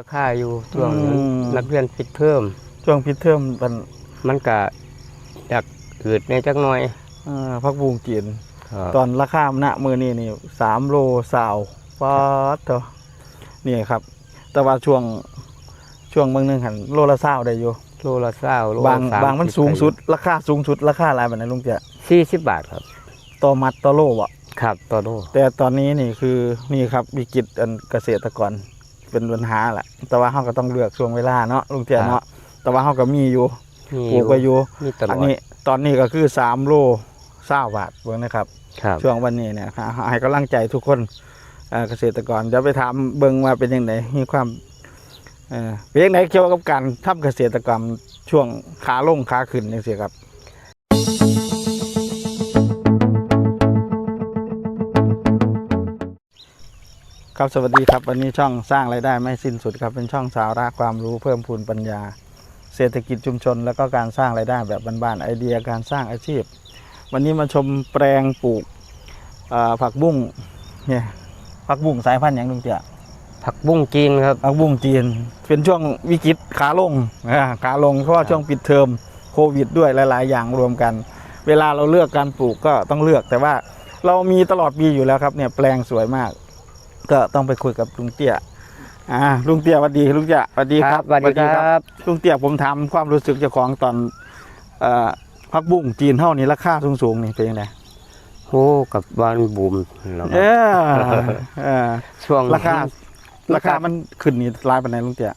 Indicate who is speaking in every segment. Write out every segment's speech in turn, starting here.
Speaker 1: ราคาอยู่ช่วงนั้น
Speaker 2: อืม
Speaker 1: นักเรียนปิดเพิ่ม
Speaker 2: ช่วงพิดเทอมมัน
Speaker 1: มันก็อยากอืดในจักหน่อย
Speaker 2: เอ่อพักบุงจีน
Speaker 1: ครับ
Speaker 2: ตอนราคาณมือนี่นี่สามโลสาวป๊อดเถอะนี่ครับ แต่ว่าช่วงช่วงเมืองหนึงหันโลละเศร้าได้อยู่
Speaker 1: โลละเศร้าโล
Speaker 2: บาง
Speaker 1: ละ
Speaker 2: บางมันสูงสุด ราคาสูงสุดราคาอะไรแบบไหนลุงเจ้า
Speaker 1: สี่สิบบาทครับ
Speaker 2: ต่อมัดต่อโลบ่
Speaker 1: ครับต่อโล
Speaker 2: แต่ตอนนี้นี่คือนี่ครับวิกฤตอันเกษตรกร เป็นปัญหาแหละแต่ว่าเขาก็ต้องเลือกช่วงเวลาเนาะลุงเจ้าเนาะแต่ว่าเขาก็มีอยู่
Speaker 1: มี
Speaker 2: ปลูกไปอยู่
Speaker 1: มีตล
Speaker 2: อั
Speaker 1: อนด
Speaker 2: นี้ตอนนี้ก็คือสามโลเศร้าบาทเบิ่งนะครับ
Speaker 1: ครับ
Speaker 2: ช่วงวันนี้เนี่ยให้ให้กำลังใจทุกคนเอ่อเกษตรกรจะไปถามเบิ่งว่าเป็นยังไงมีความเอ่อเป็นยังไงเกี่ยวกับการทำเกษตรกรรมช่วงขาลงขาขึ้นจังซี่ครับ ครับสวัสดีครับวันนี้ช่องสร้างรายได้ไม่สิ้นสุดครับเป็นช่องสาระความรู้เพิ่มพูนปัญญา เศรษฐกิจชุมชน แล้วก็การสร้างรายได้แบบบ้านๆไอเดียการสร้างอาชีพ วันนี้มาชมแปลงปลูกเอ่อผักบุ้งเนี่ยผักบุ้งสายพันธุ์อย่างลุงเตี้ย
Speaker 1: ผักบุ้งจีนครับ
Speaker 2: ผักบุ้งจีน เป็นช่วงวิกฤตขาลงอ่าขาลงเพราะว่าช่วงปิดเทอมโควิด ด้วยหลาย ๆ อย่างรวมกัน เวลาเราเลือกการปลูกก็ต้องเลือกแต่ว่าเรามีตลอดปีอยู่แล้วครับเนี่ยแปลงสวยมาก ก็ต้องไปคุยกับลุงเตี้ยอ่าลุงเตี้ยสวัสดีลุงเตี้ยสวัสดีครับ
Speaker 1: สวัสดีครับ
Speaker 2: ลุงเตี้ยผมถามความรู้สึกเจ้าของตอนเอ่อผักบุ้งจีนเท่านี้ราคาสูงๆนี่เป็นยังไง
Speaker 1: โอ้กับบ้านบูมแล้ว
Speaker 2: เออเออ
Speaker 1: ช่วง
Speaker 2: ราคาราคามันขึ้นนี่รายปานไหนลุงเตี้ย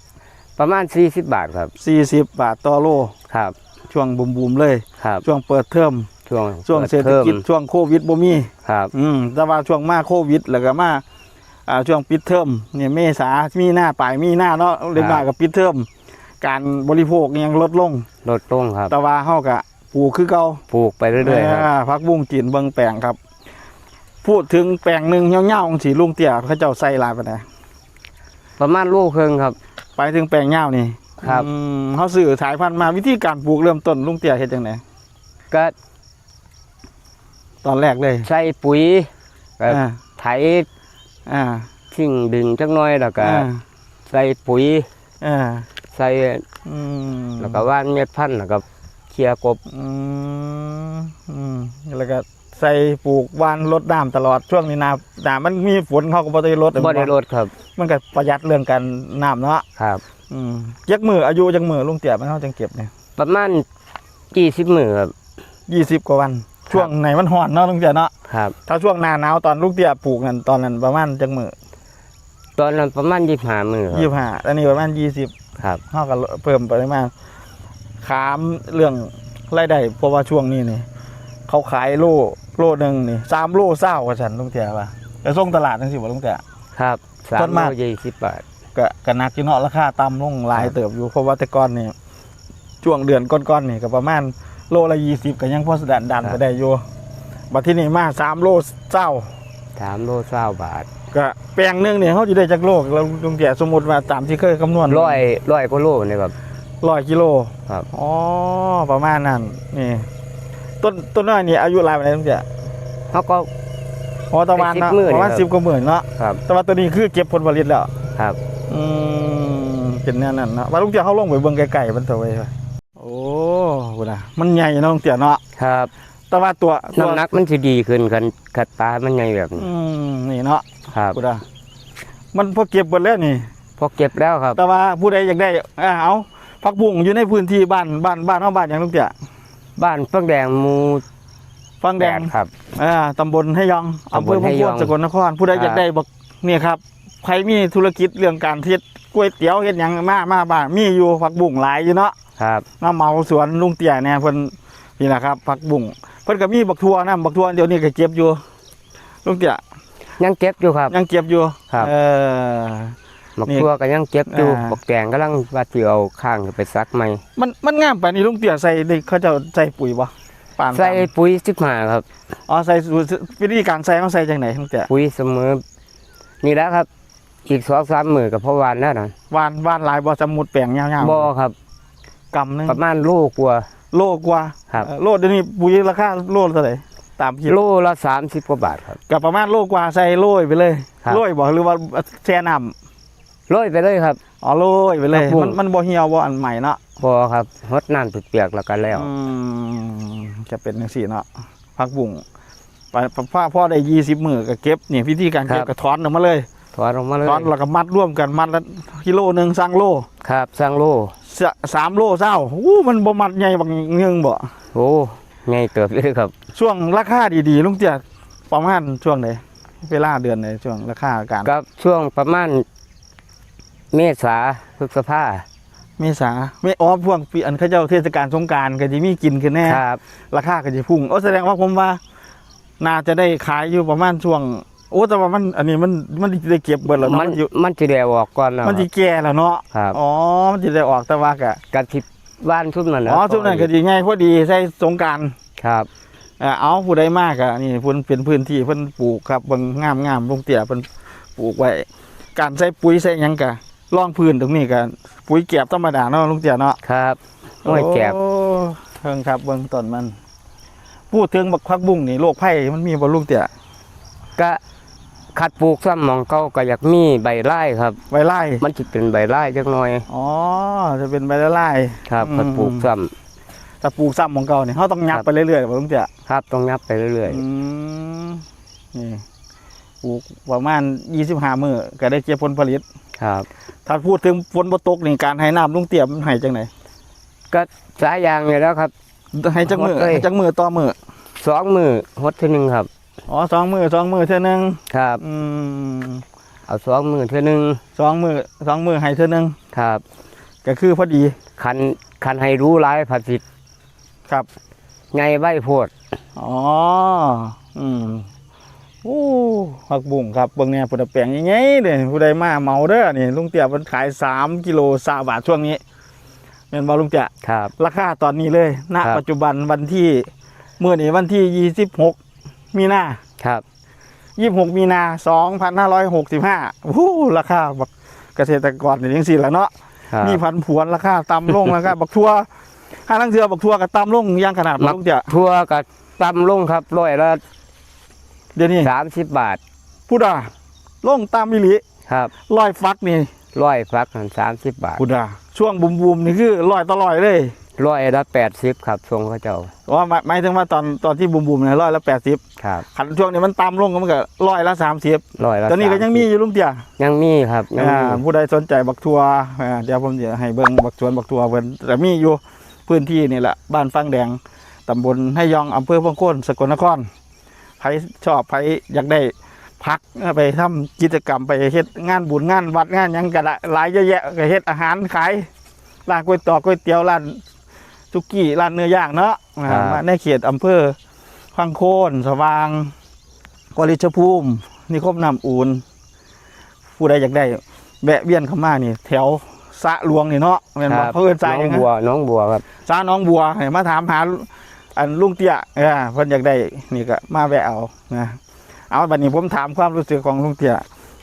Speaker 1: ประมาณสี่สิบบาทครับ
Speaker 2: สี่สิบบาทต่อโล
Speaker 1: ครับ
Speaker 2: ช่วงบูมๆเลย
Speaker 1: ครับ
Speaker 2: ช่วงเปิดเทอม
Speaker 1: ช่วง
Speaker 2: ช่วงเศรษฐกิจ
Speaker 1: ปิดทอม
Speaker 2: ช่วงโควิดบ่มี
Speaker 1: ครับ
Speaker 2: อืมแต่ว่าช่วงมาโควิดแล้วก็มาอ่า ช่วงปิดเทอมเนี่ยเมษามีหน้าปลายมีหน้าเนาะเรียนมากับปิดเทอมการบริโภคยังลดลง
Speaker 1: ลดลงครับ
Speaker 2: แต่ว่าเฮาก็ปลูกคือเก่า
Speaker 1: ปลูกไปเรื่อยๆครับา
Speaker 2: พักบุ้งจีนเบิ่งแปลงครับ พูดถึงแปลงหนึงเหี่ยวๆของสีลุงเตี้ยเขาเจ้าใส่หลายปานใด
Speaker 1: ประมาณลูกครึ่งครับ
Speaker 2: ไปถึงแปลงเหี่ยวนี่
Speaker 1: ครับ
Speaker 2: อืมเขาสื่อสายพันธุ์มาวิธีการปลูกเริ่มต้นลุงเตี้ยเฮ็ดจังได
Speaker 1: ก็
Speaker 2: ตอนแรกเลย
Speaker 1: ใส่ปุ๋ยก็
Speaker 2: อ่า
Speaker 1: ไถ
Speaker 2: อ่า
Speaker 1: ทิ้งดึงจักหน้อยแล้วก็
Speaker 2: อ่า
Speaker 1: ใส่ปุ๋ย
Speaker 2: อ่า
Speaker 1: ใส่
Speaker 2: อืม
Speaker 1: แล้วก็ว่านเม็ดพันธุ์แล้วก็เคลียร์กบ
Speaker 2: อืมอืมแล้วก็ใส่ปลูกหวานรดน้ำตลอดช่วงนี้นาน้ำมันมีฝนเขาก็บ่ได้รด
Speaker 1: บ่ได้ลดครับ
Speaker 2: มันก็ประหยัดเรื่องการน้ำเนาะ
Speaker 1: ครับ
Speaker 2: อืมยักมืออายุจักมือลุงเตี๋ยมันเฮาจังเก็บเนี่ย
Speaker 1: ประมาณกี่สิบมือครับ
Speaker 2: ยี่สิบกว่าวัน ช่วงไหนมันร้อนเนาะลุงเตี๋ยเนาะ
Speaker 1: ครับ
Speaker 2: ถ้าช่วงหน้าหนาวตอนลุงเตี๋ยปลูกนั่นตอนนั้นประมาณจักมือ
Speaker 1: ตอนนั้นประมาณยี่ห้ามือค
Speaker 2: ยี่
Speaker 1: รับ
Speaker 2: ห้าอันนี้ประมาณยี่สิบ
Speaker 1: ครับ
Speaker 2: เฮาก็เพิ่มปริมาณขามเรื่องรายได้เพราะว่าช่วงนี้นี่เขาขายโลโลหนึ่งนี่สามโลเศร้ากว่าฉันลุงเตี๋ยว่าจะส่งตลาดจังสิบ่ลุงเตี๋ย
Speaker 1: ครับสา
Speaker 2: ต้
Speaker 1: ม
Speaker 2: น
Speaker 1: โล
Speaker 2: มาก
Speaker 1: ยี่สิบบาท
Speaker 2: ก็ก็นักอยู่เนาะราคาต่ำลงหลาย
Speaker 1: ครับ
Speaker 2: เติบอยู่เพราะว่าแต่ก่อนนี่ช่วงเดือนก้อนๆนี่ก็ประมาณ โลละยี่สิบก็ยังพอสดันดันไปได้อยู่บัดที่นี่มาสามโลเศร้า
Speaker 1: สามโลเศร้าบาท
Speaker 2: ก็แปลงหนึงเนี่ยเขาจะได้จากโลเราลุงเกียสมมติว่าตามที่เคยคำนวณ
Speaker 1: ร้อยร้อยกว่าโลนี่ครับ
Speaker 2: ร้อยกิโล
Speaker 1: ครับ
Speaker 2: อ๋อประมาณนั้นนี่ ต้นต้นน้อยนี่อายุหลายปานไหนลุงเกีย
Speaker 1: เขาก็
Speaker 2: อ๋อตะวันเนาะ
Speaker 1: ได้10มื้อนี่
Speaker 2: ประมาณ
Speaker 1: ครับ
Speaker 2: สิบกว่าหมื่นเนาะ
Speaker 1: ครับ
Speaker 2: แต่ว่าตัวนี้คือเก็บผลผลิตแล้ว
Speaker 1: ครับ
Speaker 2: อืมเป็นแน่นั่นเนาะว่าลุงเตียเขาลงไปเบิ่งไกลๆมันเถอะไว้ยโอ้ โหนะมันใหญ่เนาะลุงเตียเนาะ
Speaker 1: ครับ
Speaker 2: แต่ว่าตัวตัว
Speaker 1: น้ำหนักมันจะดีขึ้นกันขัดตามันใหญ่แบบนี้
Speaker 2: อืมนี่เนาะ
Speaker 1: ครับ
Speaker 2: กูดามันพอเก็บหมดแล้วนี่
Speaker 1: พอเก็บแล้วครับ
Speaker 2: แต่ว่าผู้ใดอยากได้อ่าเอาผักบุ้งอยู่ในพื้นที่บ้านบ้านบ้านเฮาบ้านอย่างลุงเตีย
Speaker 1: บ้านเฟื่องแดงหมู
Speaker 2: ฟังแดง
Speaker 1: ครับ
Speaker 2: อ่าตำบลให้ยองอำเภอ
Speaker 1: ตำบล
Speaker 2: พ
Speaker 1: ให้
Speaker 2: ง
Speaker 1: ย
Speaker 2: พ
Speaker 1: อ
Speaker 2: ว
Speaker 1: ง
Speaker 2: สกลนคร ผู้ใด
Speaker 1: ครับ
Speaker 2: อยากได้บอกเนี่ยครับใครมีธุรกิจเรื่องการเฮ็ดก๋วยเตี๋ยวเฮ็ดหยังมามาบ้านมีอยู่ผักบุ้งหลายอยู่เนาะ
Speaker 1: ครับ
Speaker 2: น้าเมาสวนลุงเตี่ยเนี่ยเพิ่นนี่แหละครับผักบุ้งเพิ่นก็มีบักทั่วนะบักทั่วเดี๋ยวนี้ก็เก็บอยู่ลุงเตี่ย
Speaker 1: ยังเก็บอยู่ครับ
Speaker 2: ยังเก็บอยู่
Speaker 1: ครับ
Speaker 2: เออ
Speaker 1: หมัก
Speaker 2: นี่
Speaker 1: ทั่วก็ยังเก็บอยู่
Speaker 2: อ่า
Speaker 1: บักแตงกำลังว่าสิเอาข้างไปซักใหม่
Speaker 2: มันมันงามปานนี้ลุงเตี่ยใส่ได้เขาเจะใส่ปุ๋ยบ่ปาน
Speaker 1: ใส่ปุ๋ยสิบห้าครับ
Speaker 2: อ๋อใส่สูตรวิธีการใส่ต้องใส่จังไหนลุงเตี่ย
Speaker 1: ปุ๋ยเสมอนี่แหล้วครับอีกสองสามมือกับพ่อวานแล้วนะ
Speaker 2: หวานหวานหลายบ่สมุดแปลงยาวๆ
Speaker 1: บ่ครับ
Speaker 2: กำหนึง
Speaker 1: ประมาณโลกว่า
Speaker 2: โลกว่า
Speaker 1: ครับ
Speaker 2: เอ่อโลเดี๋ยวนี้ปุ๋ยราคาโลเท่าไหร่ตามคิด
Speaker 1: โลละสามสิบกว่าบาทครับ
Speaker 2: กับประมาณโลกว่าใส่โรยไปเลย
Speaker 1: ครับ
Speaker 2: โรยบ่หรือว่าแช่น้ำ
Speaker 1: โรยไปเลยครับ
Speaker 2: อ๋อโรยไปเลย
Speaker 1: ผักบุ้ง
Speaker 2: มันมันบ่เหี่ยวบ่อันใหม่เนาะ
Speaker 1: พอครับฮดน้ำเปียกๆแล้วก็แล้ว
Speaker 2: อืมจะเป็นจังซี่เนาะผักบุ้งไปพ่อพ่อได้ยี่สิบมือก็เก็บนี่วิธีการเก็บก็ถอนออกมาเลย
Speaker 1: ถอนออกมาเลย
Speaker 2: ถอนแล้วก็มัดร่วมกันมัดละกิโลหนึ่งสร้างโล
Speaker 1: ครับสร้างโล
Speaker 2: สะสามโลเศร้าอู้มันบ่มัดใหญ่บางเงืองบ่
Speaker 1: โอ้ไงเติบเลยครับ
Speaker 2: ช่วงราคาดีๆลุงเตี้ยประมาณช่วงไหนเวลาเดือนไหนช่วงราคาการ
Speaker 1: กับช่วงประมาณ เมษาพฤษภา
Speaker 2: เมษาไม่อ๋อพวกปีอันเขาเจ้าเทศกาลสงกรารก็จะมีกินกันแน่
Speaker 1: ครับ
Speaker 2: ราคาก็จะพุ่งโอ้แสดงว่าผมว่า น่าจะได้ขายอยู่ประมาณช่วง โอ้แต่ว่ามันอันนี้มันมันได้เก็บเบิดแล้วเนาะ
Speaker 1: มั
Speaker 2: มันนอยู่
Speaker 1: มันจะได้ออกก่อนนะ
Speaker 2: มันจะแก่แล้วเนาะ
Speaker 1: ครับ
Speaker 2: อ๋อมันจะได้ออกแต่ว่ากะ
Speaker 1: กะทิบ้านชุดนั้นนะ
Speaker 2: อ๋อช่วงนั้นก็ดีง่ายพอดีใช้สงกราร
Speaker 1: ครับ
Speaker 2: อ่าเอาผู้ใดมากอะนี่เพิ่นเป็นพื้นที่เพิ่นปลูกครับเบิ่งงามงามๆลงเตี่ยเพิ่นปลูกไว้ การใส่ปุ๋ยใส่หยังกะร่องพื้นตรงนี้กะปุ๋ยเก็บธรรมดาเนาะลุงเตี่ยเนาะ
Speaker 1: ครับห้อยแกบ
Speaker 2: โอ้เพิ่งครับเบิ่งต้นมัน พูดถึงบักพักบุ้งนี่โรคไผ่มันมีบ่ลุงเตี่ย
Speaker 1: ก็ ขัดปลูกซ้ำหมองเก่าก็อยากมีใบไล่ครับ
Speaker 2: ไวไล่
Speaker 1: มันจะเป็นใบไล่จักหน่อย
Speaker 2: อ๋อจะเป็นใบละลาย
Speaker 1: ครับ
Speaker 2: อืม
Speaker 1: ขัดปลูกซ้
Speaker 2: ถ้าปลูกซ้ำของเก่าเนี่ยเขาต้องยับ
Speaker 1: ครับ
Speaker 2: ไปเรื่อยๆบ่ลุงเตี่ยำ
Speaker 1: ครับต้องยับไปเรื่อย
Speaker 2: อืมนี่ปลูกประมาณ25มื้อก็ได้เก็บผลผลิต
Speaker 1: ๆครับ
Speaker 2: ถ้าพูดถึงฝนบ่ตกนี่การให้น้ำลุงเตี่ยมันให้จังไหน
Speaker 1: ก็สายยางเนี่ยแล้วครับ
Speaker 2: ให้จังมือ
Speaker 1: หมดเลย
Speaker 2: ให้จังมือต่อมือ
Speaker 1: สองมือหดเทีหนึ่งครับ
Speaker 2: อ๋อสองมือสองมือเท่านึง
Speaker 1: ครับ
Speaker 2: อืม
Speaker 1: เอาสองมือเทีหนึ่ง
Speaker 2: สองมือสองมือให้เท่านึง
Speaker 1: ครับ
Speaker 2: ก็คือพอดี
Speaker 1: คันคันให้รู้ร้ายผัดผิด
Speaker 2: ครับ
Speaker 1: ไงใบโพด
Speaker 2: อ๋ออืมโอ้ผักบุ้งครับเบิ่งแน่ผู้ใดแปลงยังไงเด้ผู้ใดมาเมาเด้อนี่ลุงเตี่ยมันขาย3กิโล3บาทช่วงนี้แม่นบ่ลุงเตี่ย
Speaker 1: ครับ
Speaker 2: ราคาตอนนี้เลยณ
Speaker 1: ครับ
Speaker 2: ปัจจุบันวันที่เมื่อนี้วันที่26 มีนา
Speaker 1: ครับ
Speaker 2: 26มีนา2565โอ้โหราคาแบบเกษตรกรนี่จังซี่แหละเนาะ
Speaker 1: ครับ
Speaker 2: มีพันผวนราคาต่ำลงราคาบักทั่วห้าลังเทือบักทั่วก็ต่ำลงอย่างขนาด
Speaker 1: มัก
Speaker 2: ลุงเตี่ย
Speaker 1: ทั่วกับตำลงครับร้อยละ
Speaker 2: เดี๋ยวนี้
Speaker 1: สามสิบบาท
Speaker 2: พูดอะลงตามมิลิ
Speaker 1: ครับ
Speaker 2: ลอยฟักนี่
Speaker 1: ร้อยฟักสามสิบบาท
Speaker 2: พูดอะช่วงบุมบูมๆนี่คือลอยตลอยเลย
Speaker 1: ร้อยละแปดสิบครับทรงพระเจ้า
Speaker 2: ว่าหมายหมายถึงว่าตอนตอนที่บุมบูมๆเนี่ยลอยละแปดสิบ
Speaker 1: ครับ
Speaker 2: ขันช่วงนี้มันต่ำลงก็มันก็ลอยละสามสิบ
Speaker 1: ร้อยละ
Speaker 2: ตอนนี้ก็ยังมี
Speaker 1: 30
Speaker 2: อยู่ลุงเตี่ย
Speaker 1: ยังมีครับยัง
Speaker 2: อ่า
Speaker 1: มี
Speaker 2: ผู้ใดสนใจบักทัวอ่าเดี๋ยวผมจะให้เบิ้งบักสวนบักทัวเพิ่นแต่มีอยู่พื้นที่นี่แหละบ้านฟังแดงตำบลให้ยองอำเภอพงโคนสกลนครใครชอบใครอยากได้พักไปทำกิจกรรมไปเฮ็ดงานบุญงานวัดงานหยังก็ได้หลายเยอะแยะก็เฮ็ดอาหารขายร้านก๋วยตอกก๋วยเตี๋ยวร้าน สุกี้ร้านเนื้อย่างเนาะอ่ามาในเขตอำเภอพังโคนสว่างกวลิชภูมินิคมน้ำอูนผู้ใดอยากได้แวะเวียนเข้ามานี่ แถวสระหลวงนี่เนาะแม่น
Speaker 1: ค
Speaker 2: บ่
Speaker 1: รับ
Speaker 2: เขาเอิ้นสระ
Speaker 1: น้อ
Speaker 2: หยังง
Speaker 1: บัว
Speaker 2: ไง
Speaker 1: น้องบัวครับ
Speaker 2: สระน้องบัวให้มาถามหาอันลุงเตี้ยเออเพิ่นอยากได้นี่ก็มาแวะเอานะเอาบัดนี้ผมถามความรู้สึกของลุงเตี้ย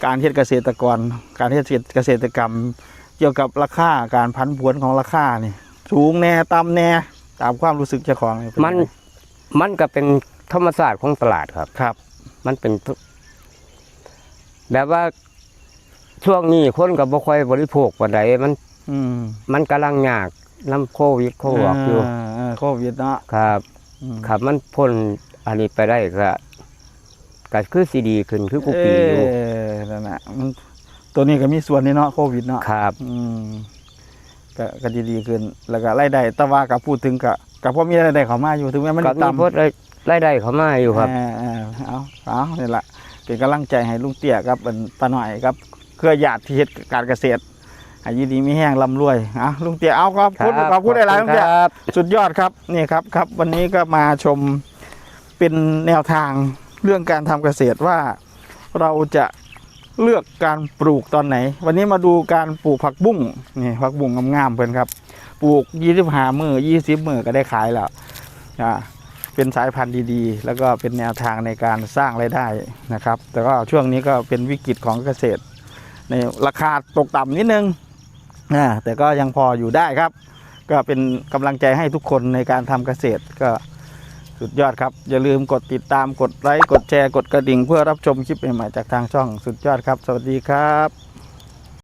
Speaker 2: การเฮ็ดเกษตรกร การเฮ็ดเกษตรกรรม เกี่ยวกับราคาการพันผวนของราคานี่ สูงแน่ต่ำแน่ตามความรู้สึกเจ้าของนี่เป็
Speaker 1: มัน
Speaker 2: ยังไง
Speaker 1: มันก็เป็นธรรมศาสตร์ของตลาดครับ
Speaker 2: ครับ
Speaker 1: มันเป็นทุแบบว่าช่วงนี้คนกับบ่ค่อยบริโภคปานใดมัน
Speaker 2: อืม
Speaker 1: มันกำลังยากน้ำโควิดโควิดอยู่
Speaker 2: เโควิดเนาะ
Speaker 1: ครับ
Speaker 2: อืม
Speaker 1: ครับมันพ้นอันนี้ไปได้ก็ก็คือสีดีขึ้นคือกูปีอยู่
Speaker 2: เอนั่นน่ะมันตัวนี้ก็มีส่วนนี่เนาะโควิดเนาะ
Speaker 1: ครับ
Speaker 2: อืม ก็ก็ดีดีขึ้น แล้วก็รายได้แต่ว่ากับพูดถึงกับกับพอมีรายได้เข้ามาอยู่ถึงแม้มัน
Speaker 1: ก็มี
Speaker 2: ต่ำ
Speaker 1: พดรายได้เข้ามาอยู่ครับ
Speaker 2: เออเออเอาเอานี่แหละเป็นกำลังใจให้ลุงเตี้ยครับเป็นป้าหน่อยครับ เครือญาติที่เฮ็ดการเกษตรให้อยินดีมีแห้งร่ำรวยอะลุงเตี้ยเอาครับพูด
Speaker 1: ครับ
Speaker 2: ขอบคุณหลายๆลุงเตี้ย
Speaker 1: ครับ
Speaker 2: สุดยอดครับนี่ครับครับ วันนี้ก็มาชมเป็นแนวทางเรื่องการทำเกษตรว่าเราจะ เลือกการปลูกตอนไหน วันนี้มาดูการปลูกผักบุ้งนี่ผักบุ้งงามๆเพื่อนครับ ปลูกยี่สิบห้ามือยี่สิบมือก็ได้ขายแล้วอ่าเป็นสายพันธุ์ดีๆ แล้วก็เป็นแนวทางในการสร้างรายได้นะครับ แต่ก็ช่วงนี้ก็เป็นวิกฤตของเกษตร ในราคาตกต่ำนิดนึงอ่าแต่ก็ยังพออยู่ได้ครับ ก็เป็นกำลังใจให้ทุกคนในการทำเกษตรก็ สุดยอดครับ อย่าลืมกดติดตามกดไลค์กดแชร์กดกระดิ่ง เพื่อรับชมคลิปใหม่ๆจากทางช่องสุดยอดครับ สวัสดีครับ